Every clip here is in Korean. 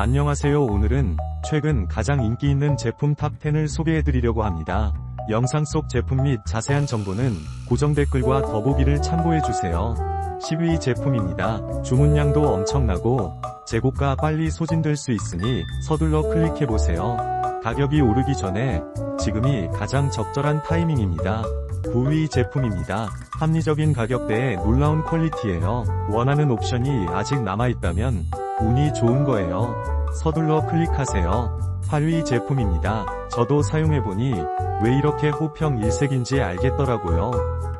안녕하세요 오늘은 최근 가장 인기 있는 제품 탑10을 소개해드리려고 합니다. 영상 속 제품 및 자세한 정보는 고정 댓글과 더보기를 참고해주세요. 10위 제품입니다. 주문량도 엄청나고 재고가 빨리 소진될 수 있으니 서둘러 클릭해보세요. 가격이 오르기 전에 지금이 가장 적절한 타이밍입니다. 9위 제품입니다. 합리적인 가격대에 놀라운 퀄리티예요. 원하는 옵션이 아직 남아있다면 운이 좋은 거예요. 서둘러 클릭하세요. 8위 제품입니다. 저도 사용해보니 왜 이렇게 호평 일색인지 알겠더라고요.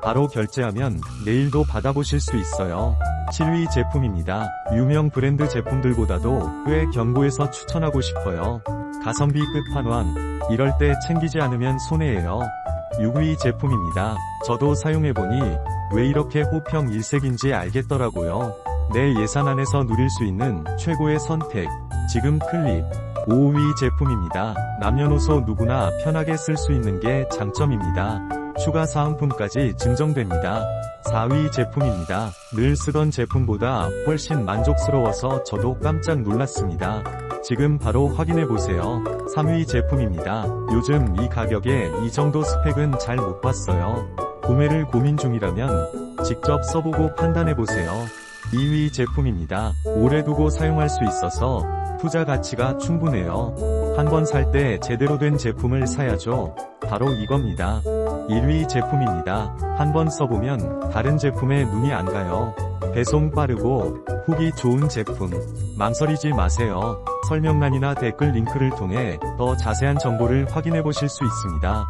바로 결제하면 내일도 받아보실 수 있어요. 7위 제품입니다. 유명 브랜드 제품들보다도 꽤 견고해서 추천하고 싶어요. 가성비 끝판왕. 이럴 때 챙기지 않으면 손해예요. 6위 제품입니다. 저도 사용해보니 왜 이렇게 호평 일색인지 알겠더라고요. 내 예산 안에서 누릴 수 있는 최고의 선택. 지금 클릭. 5위 제품입니다. 남녀노소 누구나 편하게 쓸 수 있는 게 장점입니다. 추가 사은품까지 증정됩니다. 4위 제품입니다. 늘 쓰던 제품보다 훨씬 만족스러워서 저도 깜짝 놀랐습니다. 지금 바로 확인해보세요. 3위 제품입니다. 요즘 이 가격에 이 정도 스펙은 잘 못 봤어요. 구매를 고민 중이라면 직접 써보고 판단해보세요. 2위 제품입니다. 오래 두고 사용할 수 있어서 투자 가치가 충분해요. 한 번 살 때 제대로 된 제품을 사야죠. 바로 이겁니다. 1위 제품입니다. 한 번 써보면 다른 제품에 눈이 안 가요. 배송 빠르고 후기 좋은 제품. 망설이지 마세요. 설명란이나 댓글 링크를 통해 더 자세한 정보를 확인해 보실 수 있습니다.